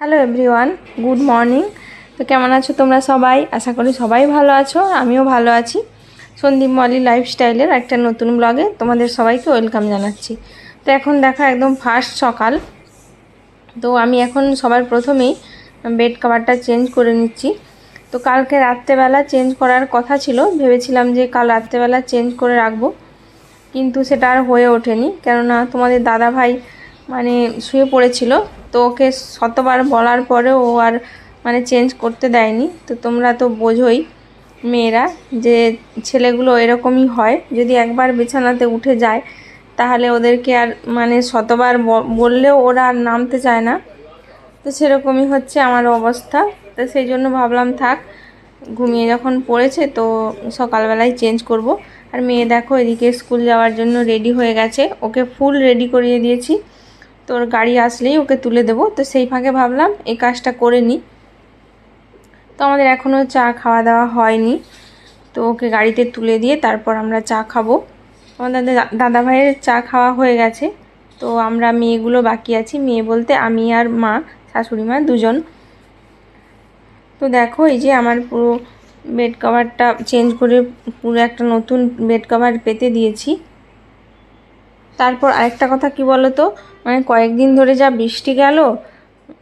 Hello everyone good morning তো কেমন আছো তোমরা সবাই? আশা করি সবাই ভালো আছো, আমিও ভালো আছি। সন্দীপ মলি লাইফস্টাইলের একটা নতুন ব্লগে তোমাদের সবাইকে ওয়েলকাম জানাচ্ছি। তো এখন দেখা, একদম ফার্স্ট সকাল। তো আমি এখন সবার প্রথমেই বেড কাভারটা চেঞ্জ করে নিচ্ছি। তো কালকে রাত্রেবেলা চেঞ্জ করার কথা ছিল, ভেবেছিলাম যে কাল রাত্রেবেলা চেঞ্জ করে রাখব। কিন্তু সেটা আর হয়ে ওঠেনি। কেননা তোমাদের দাদা ভাই মানে শুয়ে পড়েছিল। তো ওকে শতবার বলার পরে ও আর মানে চেঞ্জ করতে দেয়নি। তো তোমরা তো বোঝোই মেয়েরা যে ছেলেগুলো এরকমই হয়। যদি একবার বিছানাতে উঠে যায়, তাহলে ওদেরকে আর মানে শতবার বললেও ওরা আর নামতে চায় না। তো সেরকমই হচ্ছে আমার অবস্থা। তো সেই জন্য ভাবলাম থাক, ঘুমিয়ে যখন পড়েছে তো সকালবেলায় চেঞ্জ করব। আর মেয়ে দেখো এদিকে স্কুল যাওয়ার জন্য রেডি হয়ে গেছে। ওকে ফুল রেডি করিয়ে দিয়েছি। তোর গাড়ি আসলেই ওকে তুলে দেবো। তো সেই ফাঁকে ভাবলাম এই কাজটা করে নিই তো আমাদের এখনও চা খাওয়া দাওয়া হয়নি। তো ওকে গাড়িতে তুলে দিয়ে তারপর আমরা চা খাব। আমাদের দাদা ভাইয়ের চা খাওয়া হয়ে গেছে। তো আমরা মেয়েগুলো বাকি আছি। মেয়ে বলতে আমি আর মা, শাশুড়ি মা দুজন। তো দেখো এই যে আমার পুরো বেড কভারটা চেঞ্জ করে পুরো একটা নতুন বেড কভার পেতে দিয়েছি। তারপর আরেকটা কথা কি বলো তো মানে কয়েকদিন ধরে যা বৃষ্টি গেল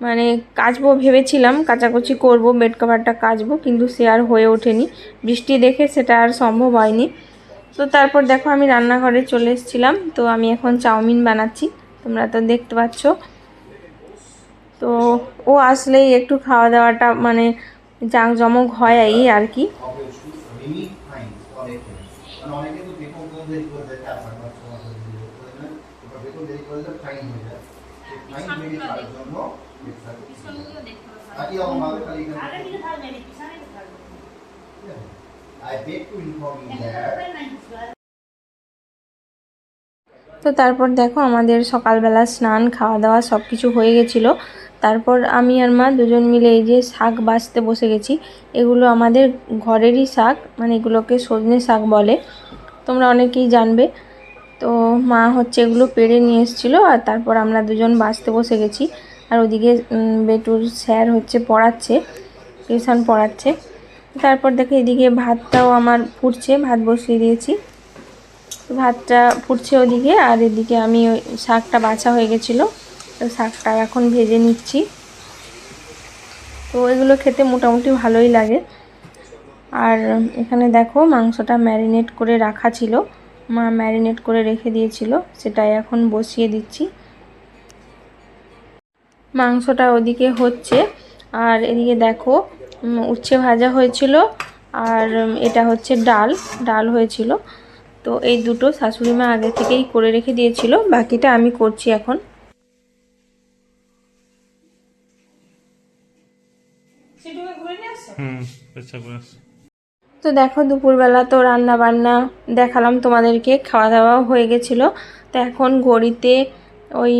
মানে কাচবো ভেবেছিলাম, কাচাকুচি করব বেড কভারটা কাচবো, কিন্তু সে আর হয়ে ওঠেনি। বৃষ্টি দেখে সেটা আর সম্ভব হয়নি। তো তারপর দেখো আমি রান্নাঘরে চলে এসেছিলাম, তো আমি এখন চাউমিন বানাচ্ছি, তোমরা তো দেখতে পাচ্ছ। তো ও আসলেই একটু খাওয়া দাওয়াটা মানে জাঁকজমক হয় এই আর কি লিমিট ফাইন অনেকে মানে অনেকে তো বেতন করে দেরি করে দেয় চার পাঁচ মাস ছ মাস দেরি করে দেয় ওটা বেতন দেরি করে দিলে ফাইন হয়ে যায় সেই ফাইন মেরে তার জন্য খালি I beg to inform you that তো তারপর দেখো আমাদের সকালবেলা স্নান খাওয়া দাওয়া সব কিছু হয়ে গেছিল। তারপর আমি আর মা দুজন মিলে এই যে শাক বাছতে বসে গেছি। এগুলো আমাদের ঘরেরই শাক মানে এগুলোকে সজনে শাক বলে। তোমরা অনেকেই জানবে। তো মা হচ্ছে এগুলো পেড়ে নিয়ে এসেছিল আর তারপর আমরা দুজন বাছতে বসে গেছি। আর ওদিকে বেটুর স্যার হচ্ছে পড়াচ্ছে, টিউশন পড়াচ্ছে। তারপর দেখো এদিকে ভাতটাও আমার ফুটছে, ভাত বসিয়ে দিয়েছি। ভাতটা ফুটছে ওদিকে, আর এদিকে আমি ওই শাকটা বাছা হয়ে গেছিল, তো শাকটা এখন ভেজে নিচ্ছি। তো এগুলো খেতে মোটামুটি ভালোই লাগে। আর এখানে দেখো মাংসটা ম্যারিনেট করে রাখা ছিল, মা ম্যারিনেট করে রেখে দিয়েছিল, সেটাই এখন বসিয়ে দিচ্ছি। মাংসটা ওদিকে হচ্ছে। আর এদিকে দেখো উচ্ছে ভাজা হয়েছিল আর এটা হচ্ছে ডাল ডাল হয়েছিল। তো এই দুটো শাশুড়ি মা আগে থেকেই করে রেখে দিয়েছিল বাকিটা আমি করছি এখন। তো দেখো দুপুরবেলা তো রান্না বান্না দেখালাম তোমাদেরকে খাওয়া দাওয়াও হয়ে গেছিল। তো এখন ঘড়িতে ওই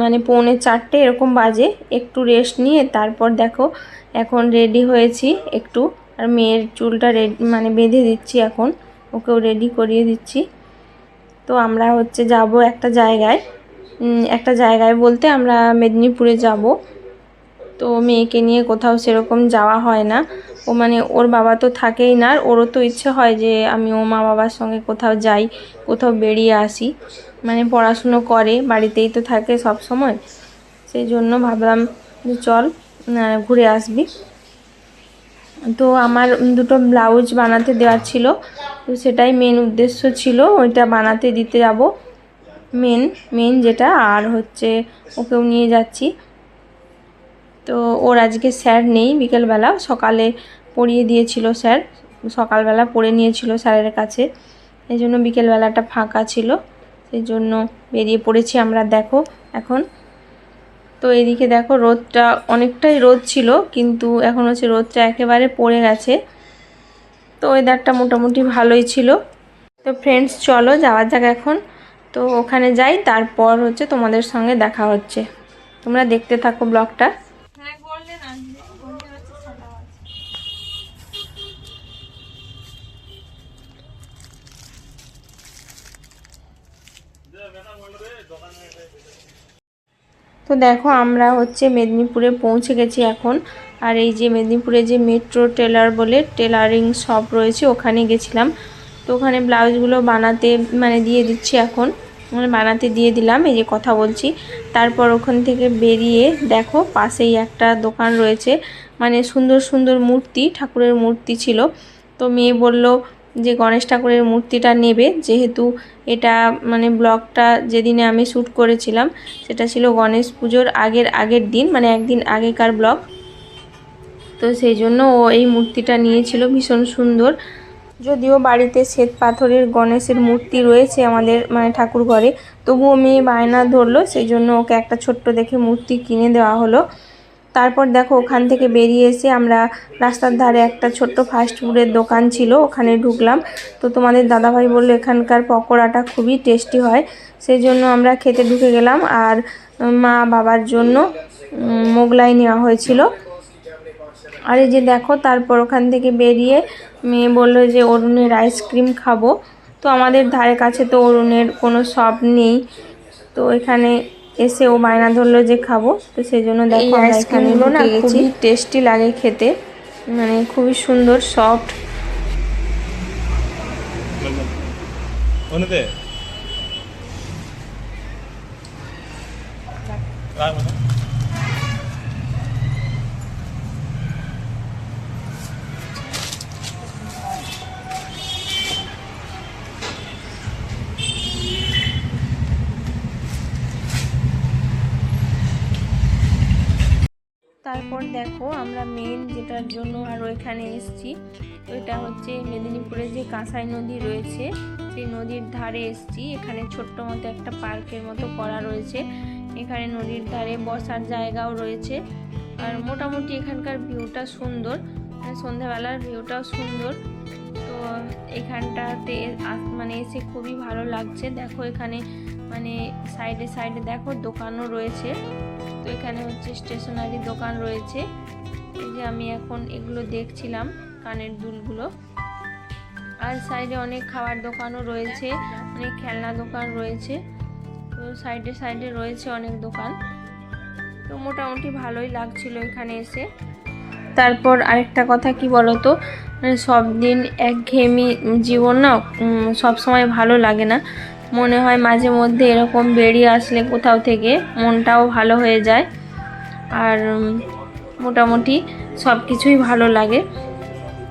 মানে পৌনে চারটে এরকম বাজে। একটু রেস্ট নিয়ে তারপর দেখো, এখন রেডি হয়েছি একটু। আর মেয়ের চুলটা মানে বেঁধে দিচ্ছি এখন। ওকেও রেডি করিয়ে দিচ্ছি। তো আমরা হচ্ছে যাব একটা জায়গায়। একটা জায়গায় বলতে আমরা মেদিনীপুরে যাব। তো মেয়েকে নিয়ে কোথাও সেরকম যাওয়া হয় না। ও মানে ওর বাবা তো থাকেই না, আর ওরও তো ইচ্ছে হয় যে আমি ও মা বাবার সঙ্গে কোথাও যাই, কোথাও বেরিয়ে আসি। মানে পড়াশুনো করে, বাড়িতেই তো থাকে সব সময়। সেই জন্য ভাবলাম যে চল ঘুরে আসবি। তো আমার দুটো ব্লাউজ বানাতে দেওয়ার ছিল, তো সেটাই মেন উদ্দেশ্য ছিল, ওইটা বানাতে দিতে যাব। মেন মেন যেটা, আর হচ্ছে ওকেও নিয়ে যাচ্ছি। তো ওর আজকে স্যার নেই বিকেলবেলা, সকালে পড়িয়ে দিয়েছিল স্যার, সকালবেলা পড়ে নিয়েছিল স্যারের কাছে। এই জন্য বিকেলবেলাটা ফাঁকা ছিল, সেই জন্য বেরিয়ে পড়েছি আমরা, দেখো এখন। তো এদিকে দেখো রোদটা অনেকটাই রোদ ছিল, কিন্তু এখন হচ্ছে রোদটা একেবারে পড়ে গেছে। তো ওয়েদারটা মোটামুটি ভালোই ছিল। তো ফ্রেন্ডস চলো যাওয়া যাক এখন। তো ওখানে যাই, তারপর হচ্ছে তোমাদের সঙ্গে দেখা হচ্ছে। তোমরা দেখতে থাকো ব্লগটা। তো দেখো, আমরা হচ্ছে মেদিনীপুরে পৌঁছে গেছি এখন। আর এই যে মেদিনীপুরে যে মেট্রো টেলার বলে টেলারিং শপ রয়েছে, ওখানে গেছিলাম। তো ওখানে ব্লাউজগুলো বানাতে মানে দিয়ে দিচ্ছি এখন। মানে বানাতে দিয়ে দিলাম, এই যে কথা বলছি। তারপর ওখান থেকে বেরিয়ে দেখো, পাশেই একটা দোকান রয়েছে। মানে সুন্দর সুন্দর মূর্তি, ঠাকুরের মূর্তি ছিল। তো মেয়ে বলল যে গণেশ ঠাকুরের মূর্তিটা নেবে, যেহেতু এটা মানে ব্লগটা যেদিনে আমি শ্যুট করেছিলাম, সেটা ছিল গণেশ পুজোর আগের আগের দিন মানে একদিন আগেকার ব্লগ তো সেই জন্য ও এই মূর্তিটা নিয়েছিল, ভীষণ সুন্দর। যদিও বাড়িতে শ্বেত পাথরের গণেশের মূর্তি রয়েছে আমাদের মানে ঠাকুর ঘরে তবুও মেয়ে বায়না ধরলো, সেই জন্য ওকে একটা ছোট্ট দেখে মূর্তি কিনে দেওয়া হলো। তারপর দেখো ওখান থেকে বেরিয়ে এসে আমরা রাস্তার ধারে একটা ছোট্ট ফাস্ট ফুডের দোকান ছিল, ওখানে ঢুকলাম। তো তোমাদের দাদাভাই বলল এখানকার পকোড়াটা খুবই টেস্টি হয় সেই জন্য আমরা খেতে ঢুকে গেলাম। আর মা বাবার জন্য মোগলাই নেওয়া হয়েছিল। আর এই যে দেখো, তারপর ওখান থেকে বেরিয়ে মেয়ে বলল যে অরুণের আইসক্রিম খাব। তো আমাদের ধারে কাছে তো অরুণের কোনো শপ নেই। তো এখানে এসে ও বায়না ধরলো যে খাব। তো সেই জন্য দেখো আইসক্রিমগুলো না খুবই টেস্টি লাগে খেতে। মানে খুবই সুন্দর সফট 오 তারপর দেখো আমরা মেন যেটার জন্য আরও এখানে এসেছি এটা হচ্ছে মেদিনীপুরে যে কাঁসাই নদী রয়েছে, সেই নদীর ধারে এসেছি। এখানে ছোট্ট মতো একটা পার্কের মতো করা রয়েছে। এখানে নদীর ধারে বসার জায়গাও রয়েছে। আর মোটামুটি এখানকার ভিউটা সুন্দর। সন্ধ্যাবেলার ভিউটাও সুন্দর। তো এখানটাতে মানে এসে খুবই ভালো লাগছে। দেখো এখানে মানে সাইডে সাইডে দেখো দোকানও রয়েছে। তো এখানে হচ্ছে স্টেশনারি দোকান রয়েছে। এই যে আমি এখন এগুলো দেখছিলাম, কানের দুলগুলো। আর সাইডে অনেক খাবার দোকানও রয়েছে, অনেক খেলনা দোকান রয়েছে। তো সাইডে সাইডে রয়েছে অনেক দোকান। তো মোটামুটি ভালোই লাগছিল এখানে এসে। তারপর আরেকটা কথা কি বলতো? মানে সব দিন একঘেয়েমি জীবন না সব সময় ভালো লাগে না। মনে হয় মাঝে মধ্যে এরকম বেরিয়ে আসলে কোথাও থেকে মনটাও ভালো হয়ে যায়। আর মোটামুটি সব কিছুই ভালো লাগে।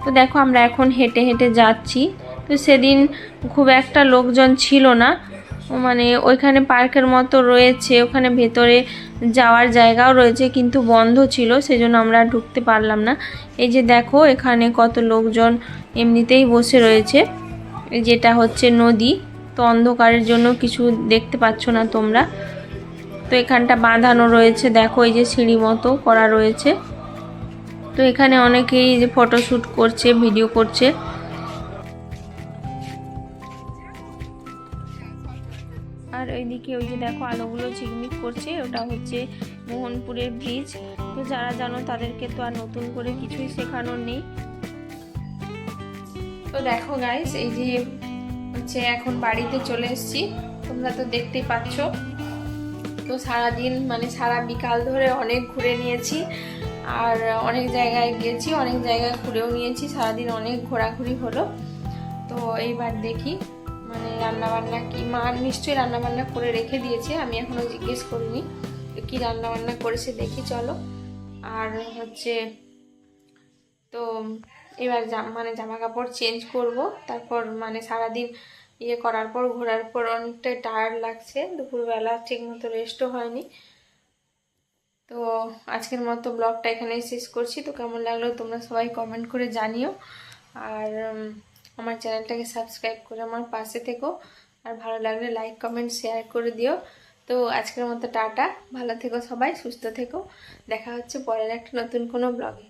তো দেখো আমরা এখন হেঁটে হেঁটে যাচ্ছি। তো সেদিন খুব একটা লোকজন ছিল না। মানে ওইখানে পার্কের মতো রয়েছে, ওখানে ভেতরে যাওয়ার জায়গাও রয়েছে, কিন্তু বন্ধ ছিল, সেজন্য আমরা ঢুকতে পারলাম না। এই যে দেখো, এখানে কত লোকজন এমনিতেই বসে রয়েছে। যেটা হচ্ছে নদী। তো অন্ধকারের জন্য কিছু দেখতে পাচ্ছ না তোমরা। তো এখানটা বাঁধানো রয়েছে, দেখো এই যে সিঁড়ি মতো করা রয়েছে। তো এখানে অনেকেই যে ফটোশ্যুট করছে ভিডিও করছে। আর ওইদিকে ওই যে দেখো আলোগুলো ঝিকমিক করছে, ওটা হচ্ছে মোহনপুরের ব্রিজ তো যারা জানো তাদেরকে তো আর নতুন করে কিছুই শেখানোর নেই। তো দেখো গাইস এই যে হচ্ছে এখন বাড়িতে চলে এসেছি। তোমরা তো দেখতেই পাচ্ছ। তো সারাদিন মানে সারা বিকাল ধরে অনেক ঘুরে নিয়েছি। আর অনেক জায়গায় গেছি, অনেক জায়গায় ঘুরেও নিয়েছি। সারাদিন অনেক ঘোরাঘুরি হলো। তো এইবার দেখি মানে রান্নাবান্না কি, মা নিশ্চয়ই রান্নাবান্না করে রেখে দিয়েছে। আমি এখনও জিজ্ঞেস করিনি কী রান্নাবান্না করেছে, দেখি চলো। আর হচ্ছে, তো এবার মানে জামা কাপড় চেঞ্জ করব। তারপর মানে সারাদিন ইয়ে করার পর, ঘোরার পর অনেকটাই টায়ার্ড লাগছে। দুপুরবেলা ঠিক মতো রেস্টও হয়নি। তো আজকের মতো ব্লগটা এখানেই শেষ করছি। তো কেমন লাগল তোমরা সবাই কমেন্ট করে জানিও। আর আমার চ্যানেলটাকে সাবস্ক্রাইব করে আমার পাশে থেকো। আর ভালো লাগলে লাইক কমেন্ট শেয়ার করে দিও। তো আজকের মতো টাটা। ভালো থেকো সবাই, সুস্থ থেকো। দেখা হচ্ছে পরের একটা নতুন কোনো ব্লগে